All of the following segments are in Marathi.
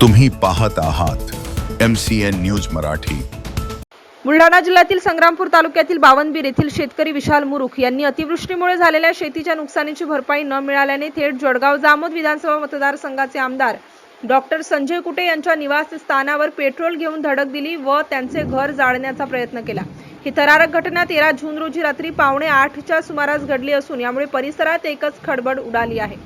तुम्ही पाहत आहात M C N news Marathi. Buldhana जिल्ह्यातील संग्रामपूर तालुक्यातील बावनबीर येथील शेतकरी विशाल मुरुख यांनी अतिवृष्टीमुळे झालेल्या शेतीच्या नुकसानीची भरपाई न मिळाल्याने थेट जळगाव जामोद विधानसभा मतदारसंघाचे आमदार डॉक्टर संजय कुटे यांच्या निवासस्थानावर पेट्रोल घेऊन धडक दिली व त्यांचे घर जाळण्याचा प्रयत्न केला. ही थरारक घटना तेरा जून रोजी रात्री पावणे आठच्या सुमारास घडली असून यामुळे परिसरात एकच खडबड उडाली आहे.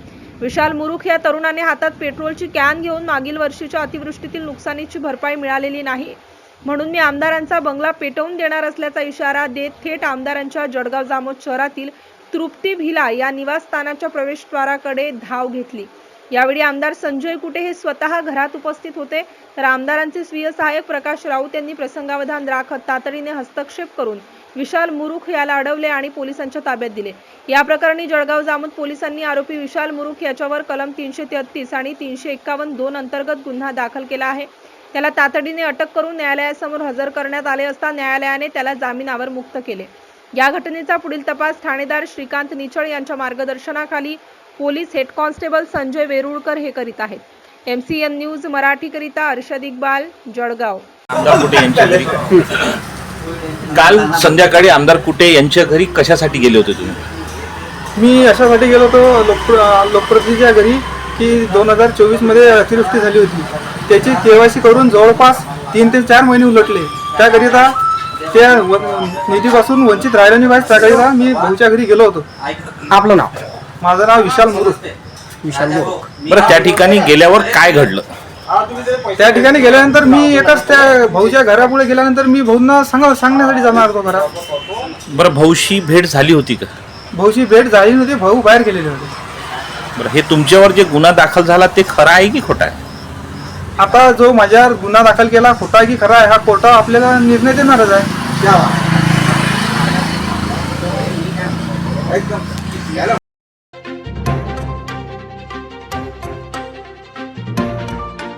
विशाल मुरुख या तरुणाने हातात पेट्रोलची कॅन घेऊन मागील वर्षीच्या अतिवृष्टीतील नुकसानीची भरपाई मिळालेली नाही. म्हणून मी आमदारांचा बंगला पेटवून देणार असल्याचा इशारा देत थेट आमदारांच्या जळगाव जामोद शहरातील तृप्ती भिला या निवासस्थानाच्या प्रवेशद्वाराकडे धाव घेतली. यावेळी आमदार संजय कुटे हे स्वतः घरात उपस्थित होते. तर आमदारांचे स्वीय सहाय्यक प्रकाश राऊत यांनी प्रसंगावधान राखत तातडीने हस्तक्षेप करून विशाल मुरुख याला अडवले आणि पोलिसांच्या ताब्यात दिले. या प्रकरणी जळगाव जामोद पोलिसांनी आरोपी विशाल मुरुख याच्यावर कलम तीनशे तेहतीस आणि तीनशे एक्कावन्न दोन अंतर्गत गुन्हा दाखल केला आहे. त्याला तातडीने अटक करून न्यायालयासमोर हजर करण्यात आले असता न्यायालयाने त्याला जामिनावर मुक्त केले. या घटनेचा पुढील तपास ठाणेदार श्रीकांत निचळ यांच्या मार्गदर्शनाखाली police head constable Sanjay Verulkar हे करीत आहेत. एम सी एन न्यूज मराठीकरिता अर्षद इक्बाल जळगाव. काल संध्याकाळी आमदार कुटे यांच्या घरी कशासाठी गेले होते तुम्ही? मी अशासाठी गेलो होतो लोकप्र लोकप्रतिनिधीच्या घरी की दोन हजार चोवीसमध्ये अतिवृष्टी झाली होती. त्याची केवायसी करून जवळपास तीन ते चार महिने उलटले. त्याकरिता त्या व- निधीपासून वंचित राहिलो नाही पाहिजे त्याकरिता मी भाऊच्या घरी गेलो होतो. आपलं नाव? माझं नाव विशाल मुरुख विशाल मोरक बरं त्या ठिकाणी गेल्यावर काय घडलं? त्या ठिकाणी गेल्यानंतर मी एकाच त्या भाऊच्या घरापुढे गेल्यानंतर मी भाऊंना सांग सांगण्यासाठी जाणार होतो घरात. बरं भाऊशी भेट झाली होती का? भाऊची भेट झाली नव्हती भाऊ बाहेर गेलेले होते. बरं हे तुमच्यावर जे गुन्हा दाखल झाला ते खरं आहे की खोटं आहे? आता जो माझ्यावर गुन्हा दाखल केला खोटा आहे की खरा आहे हा कोर्टा आपल्याला निर्णय देणारच आहे.